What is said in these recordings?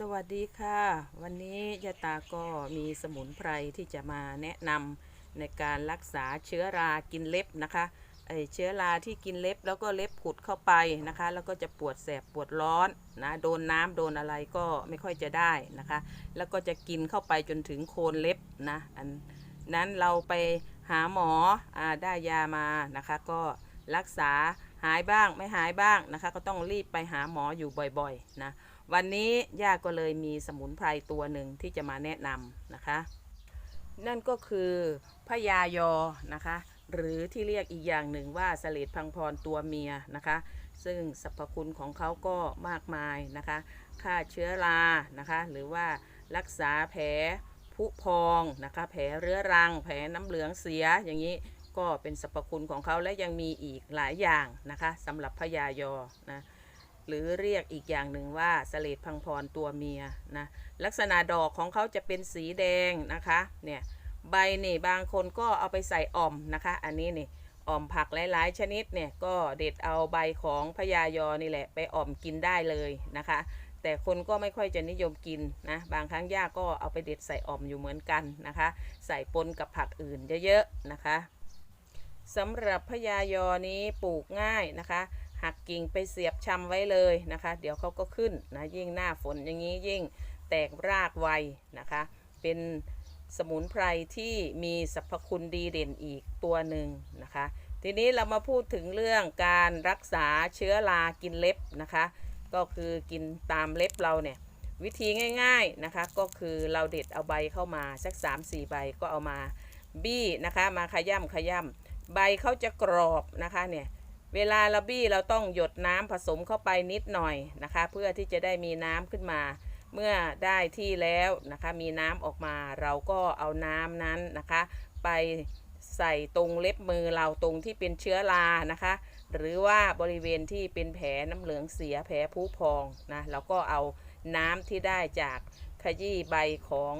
สวัสดีค่ะ วันนี้ยาตาก็มีสมุนไพรที่จะมาแนะนำในการรักษาเชื้อรากินเล็บนะคะไอเชื้อราที่กินเล็บแล้วก็เล็บผุดเข้าไปนะคะ แล้วก็จะปวดแสบปวดร้อนนะโดนน้ำโดนอะไรก็ไม่ค่อยจะได้นะคะ แล้วก็จะกินเข้าไปจนถึงโคนเล็บนะอันนั้นเราไปหาหมออได้ยามานะคะ ก็รักษา หายบ้างไม่หายบ้างนะคะ ก็ต้องรีบไปหาหมออยู่บ่อยๆนะวันนี้ย่าก็เลยมีสมุนไพรตัวหนึ่งที่จะมาแนะนำนะคะ นั่นก็คือพญายอนะคะ หรือที่เรียกอีกอย่างหนึ่งว่าสเลดพังพรตัวเมียนะคะ ซึ่งสรรพคุณของเขาก็มากมายนะคะฆ่าเชื้อรานะคะ หรือว่ารักษาแผลผุพองนะคะ แผลเรื้อรัง แผลน้ำเหลืองเสียอย่างนี้ ก็เป็นสรรพคุณของเขาและยังมีอีกหลายอย่างนะคะสำหรับพญายอนะหรือเรียกอีกอย่างหนึ่งว่าสเลดพังพรตัวเมียนะลักษณะดอกของเขาจะเป็นสีแดงนะคะเนี่ยใบนี่บางคนก็เอาไปใส่อ่อมนะคะ อันนี้นี่อ่อมผักหลายๆ ชนิดเนี่ยก็เด็ดเอาใบของพญายอนี่แหละไปอ่อมกินได้เลยนะคะ แต่คนก็ไม่ค่อยจะนิยมกินนะบางครั้งย่าก็เอาไปเด็ดใส่อ่อมอยู่เหมือนกันนะคะ ใส่ปนกับผักอื่นเยอะๆนะคะ สำหรับพญายอนี้ปลูกง่ายนะคะ หักกิ่งไปเสียบชำไว้เลยนะคะ เดี๋ยวเขาก็ขึ้นนะยิ่งหน้าฝนอย่างนี้ยิ่งแตกรากไวนะคะ เป็นสมุนไพรที่มีสรรพคุณดีเด่นอีกตัวหนึ่งนะคะ ทีนี้เรามาพูดถึงเรื่องการรักษาเชื้อรากินเล็บนะคะ ก็คือกินตามเล็บเราเนี่ยวิธีง่าย ๆนะคะ ก็คือเราเด็ดเอาใบเข้ามาสัก3-4ใบก็เอามาบี้นะคะ มาขย่ำขย่ำ ใบเขาจะกรอบนะคะเนี่ยเวลาเราบี้เราต้องหยดน้ำผสมเข้าไปนิดหน่อยนะคะ เพื่อที่จะได้มีน้ำขึ้นมา เมื่อได้ที่แล้วนะคะ มีน้ำออกมาเราก็เอาน้ำนั้นนะคะ ไปใส่ตรงเล็บมือเราตรงที่เป็นเชื้อรานะคะ หรือว่าบริเวณที่เป็นแผลน้ำเหลืองเสียแผลผุพองนะเราก็เอาน้ำที่ได้จากขยี้ใบของ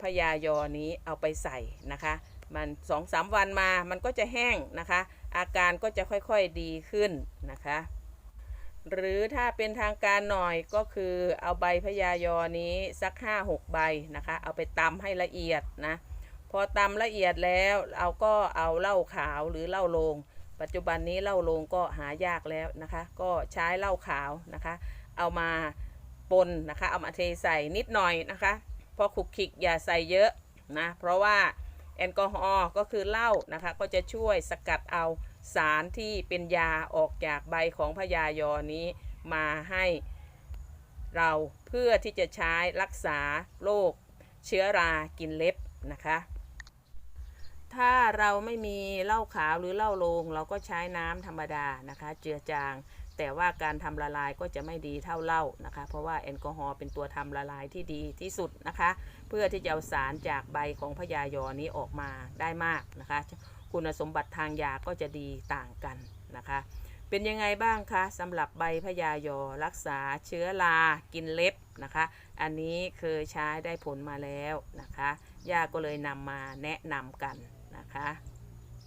พญายอนี้เอาไปใส่นะคะ มันสองสามวันมามันก็จะแห้งนะคะ อาการก็จะค่อยๆดีขึ้นนะคะ หรือถ้าเป็นทางการหน่อยก็คือเอาใบพญายอนี้สักห้าหกใบนะคะ เอาไปตำให้ละเอียดนะ พอตำละเอียดแล้วเราก็เอาเหล้าขาวหรือเหล้าโลง ปัจจุบันนี้เหล้าโลงก็หายากแล้วนะคะ ก็ใช้เหล้าขาวนะคะ เอามาปนนะคะ เอามาเทใส่นิดหน่อยนะคะ พอขลุกขลิกอย่าใส่เยอะนะ เพราะว่า แอลกอฮอล์ก็คือเหล้านะคะก็จะช่วยสกัดเอาสารที่เป็นยาออกจากใบของพญายอนี้มาให้เราเพื่อที่จะใช้รักษาโรคเชื้อรากินเล็บนะคะ ถ้าเราไม่มีเหล้าขาวหรือเหล้าโลงเราก็ใช้น้ำธรรมดานะคะ เจือจาง แต่ว่าการทำละลายก็จะไม่ดีเท่าเหล้านะคะ เพราะว่าแอลกอฮอล์เป็นตัวทำละลายที่ดีที่สุดนะคะ เพื่อที่จะเอาสารจากใบของพญายอนี้ออกมาได้มากนะคะ คุณสมบัติทางยาก็จะดีต่างกันนะคะ เป็นยังไงบ้างคะสำหรับใบพญายอรักษาเชื้อรากินเล็บนะคะ อันนี้เคยใช้ได้ผลมาแล้วนะคะย่าก็เลยนำมาแนะนำกันนะคะ